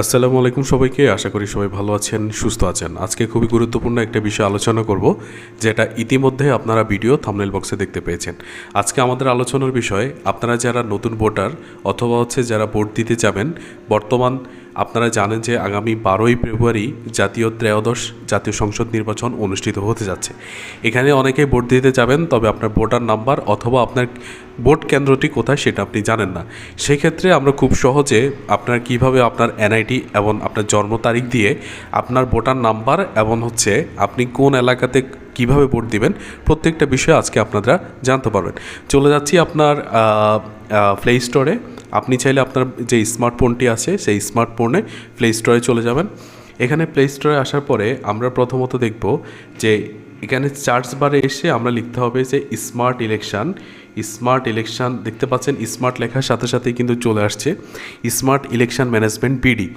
আসসালামু আলাইকুম সবাইকে। আশা করি সবাই ভালো আছেন, সুস্থ আছেন। আজকে খুবই গুরুত্বপূর্ণ একটা বিষয় আলোচনা করব, যেটা ইতিমধ্যে আপনারা ভিডিও থামনেল বক্সে দেখতে পেয়েছেন। আজকে আমাদের আলোচনার বিষয়, আপনারা যারা নতুন ভোটার অথবা হচ্ছে যারা ভোট দিতে যাবেন, বর্তমান আপনারা জানেন যে আগামী বারোই ফেব্রুয়ারি জাতীয় ত্রয়োদশ জাতীয় সংসদ নির্বাচন অনুষ্ঠিত হতে যাচ্ছে। এখানে অনেকেই ভোট দিতে যাবেন, তবে আপনার ভোটার নাম্বার অথবা আপনার ভোট কেন্দ্রটি কোথায় সেটা আপনি জানেন না। সেই ক্ষেত্রে আমরা খুব সহজে আপনার কীভাবে আপনার এনআইডি এবং আপনার জন্ম তারিখ দিয়ে আপনার ভোটার নাম্বার এবং হচ্ছে আপনি কোন এলাকাতে কীভাবে ভোট দিবেন, প্রত্যেকটা বিষয়ে আজকে আপনারা জানতে পারবেন। চলে যাচ্ছি আপনার প্লে স্টোরে আপনি চাইলে আপনার যে স্মার্টফোনটি আছে, সেই স্মার্টফোনে প্লে স্টোরে চলে যাবেন। এখানে প্লে স্টোরে আসার পরে আমরা প্রথমত দেখব যে এখানে চার্জ বারে এসে আমরা লিখতে হবে যে স্মার্ট ইলেকশন। স্মার্ট ইলেকশন, দেখতে পাচ্ছেন স্মার্ট লেখার সাথে সাথেই কিন্তু চলে আসছে। Smart election management BD.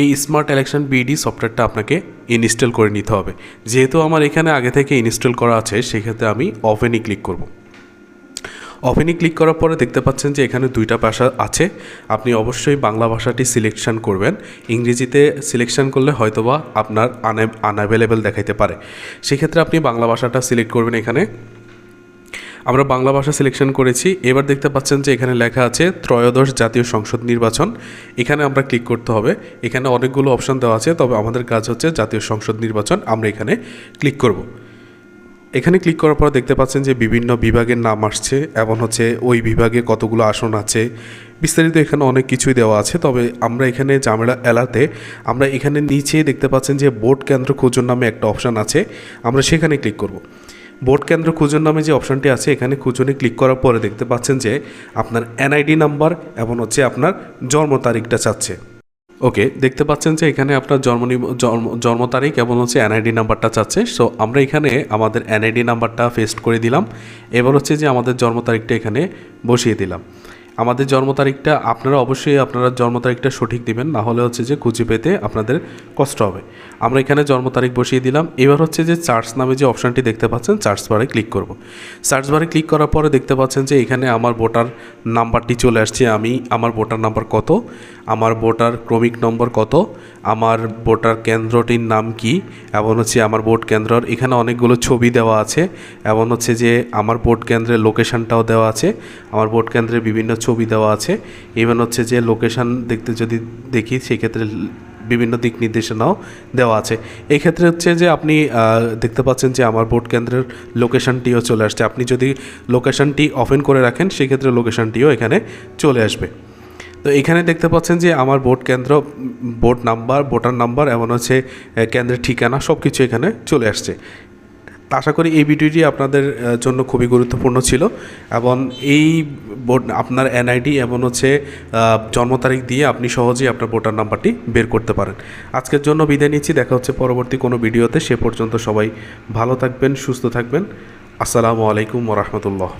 এই স্মার্ট ইলেকশন বিডি সফটওয়্যারটা আপনাকে ইনস্টল করে নিতে হবে। যেহেতু আমার এখানে আগে থেকে ইনস্টল করা আছে, সেক্ষেত্রে আমি ওভেনই ক্লিক করব। ওভেনে ক্লিক করার পরে দেখতে পাচ্ছেন যে এখানে দুইটা ভাষা আছে। আপনি অবশ্যই বাংলা ভাষাটি সিলেকশন করবেন। ইংরেজিতে সিলেকশন করলে হয়তোবা আপনার আনে আনঅ্যাভেলেবেল দেখাইতে পারে। সেক্ষেত্রে আপনি বাংলা ভাষাটা সিলেক্ট করবেন এখানে। আমরা বাংলা ভাষা সিলেকশন করেছি। এবার দেখতে পাচ্ছেন যে এখানে লেখা আছে ত্রয়োদশ জাতীয় সংসদ নির্বাচন। এখানে আমরা ক্লিক করতে হবে। এখানে অনেকগুলো অপশন দেওয়া আছে, তবে আমাদের কাজ হচ্ছে জাতীয় সংসদ নির্বাচন। আমরা এখানে ক্লিক করব। এখানে ক্লিক করার পর দেখতে পাচ্ছেন যে বিভিন্ন বিভাগের নাম আসছে এবং হচ্ছে ওই বিভাগে কতগুলো আসন আছে। বিস্তারিত এখানে অনেক কিছুই দেওয়া আছে, তবে আমরা এখানে জামেলা এলাতে আমরা এখানে নিচে দেখতে পাচ্ছেন যে বোর্ড কেন্দ্র খুঁজুন নামে একটা অপশান আছে, আমরা সেখানে ক্লিক করব। বোর্ড কেন্দ্র খুঁজুন নামে যে অপশানটি আছে, এখানে খুঁজুনে ক্লিক করার পরে দেখতে পাচ্ছেন যে আপনার এনআইডি নাম্বার এবং হচ্ছে আপনার জন্ম তারিখটা চাচ্ছে। ওকে, দেখতে পাচ্ছেন যে এখানে আপনার জন্ম জন্ম জন্ম তারিখ এবং হচ্ছে এনআইডি নাম্বারটা চাচ্ছে। সো আমরা এখানে আমাদের এনআইডি নাম্বারটা পেস্ট করে দিলাম। এবার হচ্ছে যে আমাদের জন্ম তারিখটা এখানে বসিয়ে দিলাম। আমাদের জন্ম তারিখটা আপনারা অবশ্যই আপনারা জন্ম তারিখটা সঠিক দিবেন, না হলে হচ্ছে যে খুঁজে পেতে আপনাদের কষ্ট হবে। আমরা এখানে জন্ম তারিখ বসিয়ে দিলাম। এবার হচ্ছে যে চার্জ নামে যে অপশানটি দেখতে পাচ্ছেন, চার্জ বারে ক্লিক করব। সার্চ বারে ক্লিক করার পরে দেখতে পাচ্ছেন যে এখানে আমার ভোটার নাম্বারটি চলে আসছে। আমি, আমার ভোটার নাম্বার কত? আমার ভোটার ক্রমিক নম্বর কত? আমার ভোটার কেন্দ্রটির নাম কি? এবং হচ্ছে আমার ভোট কেন্দ্রর এখানে অনেকগুলো ছবি দেওয়া আছে। এবং হচ্ছে যে আমার ভোট কেন্দ্রের লোকেশনটাও দেওয়া আছে। আমার ভোট কেন্দ্রের বিভিন্ন ছবি দেওয়া আছে। ইভেন হচ্ছে যে লোকেশন দেখতে যদি দেখি, সেক্ষেত্রে বিভিন্ন দিক নির্দেশনাও দেওয়া আছে। এক্ষেত্রে হচ্ছে যে আপনি দেখতে পাচ্ছেন যে আমার ভোট কেন্দ্রের লোকেশনটিও চলে আসছে। আপনি যদি লোকেশনটি ওপেন করে রাখেন, সেক্ষেত্রে লোকেশনটিও এখানে চলে আসবে। তো এখানে দেখতে পাচ্ছেন যে আমার ভোট কেন্দ্র, ভোট নাম্বার, ভোটার নাম্বার এমন হচ্ছে কেন্দ্রের ঠিকানা সব কিছু এখানে চলে আসছে। আশা করি এই ভিডিওটি আপনাদের জন্য খুবই গুরুত্বপূর্ণ ছিল এবং এই আপনার এনআইডি এমন হচ্ছে জন্ম তারিখ দিয়ে আপনি সহজেই আপনার ভোটার নাম্বারটি বের করতে পারেন। আজকের জন্য বিদায় নিচ্ছি। দেখা হচ্ছে পরবর্তী কোনো ভিডিওতে। সে পর্যন্ত সবাই ভালো থাকবেন, সুস্থ থাকবেন। আসসালামু আলাইকুম রহমতুল্লাহ।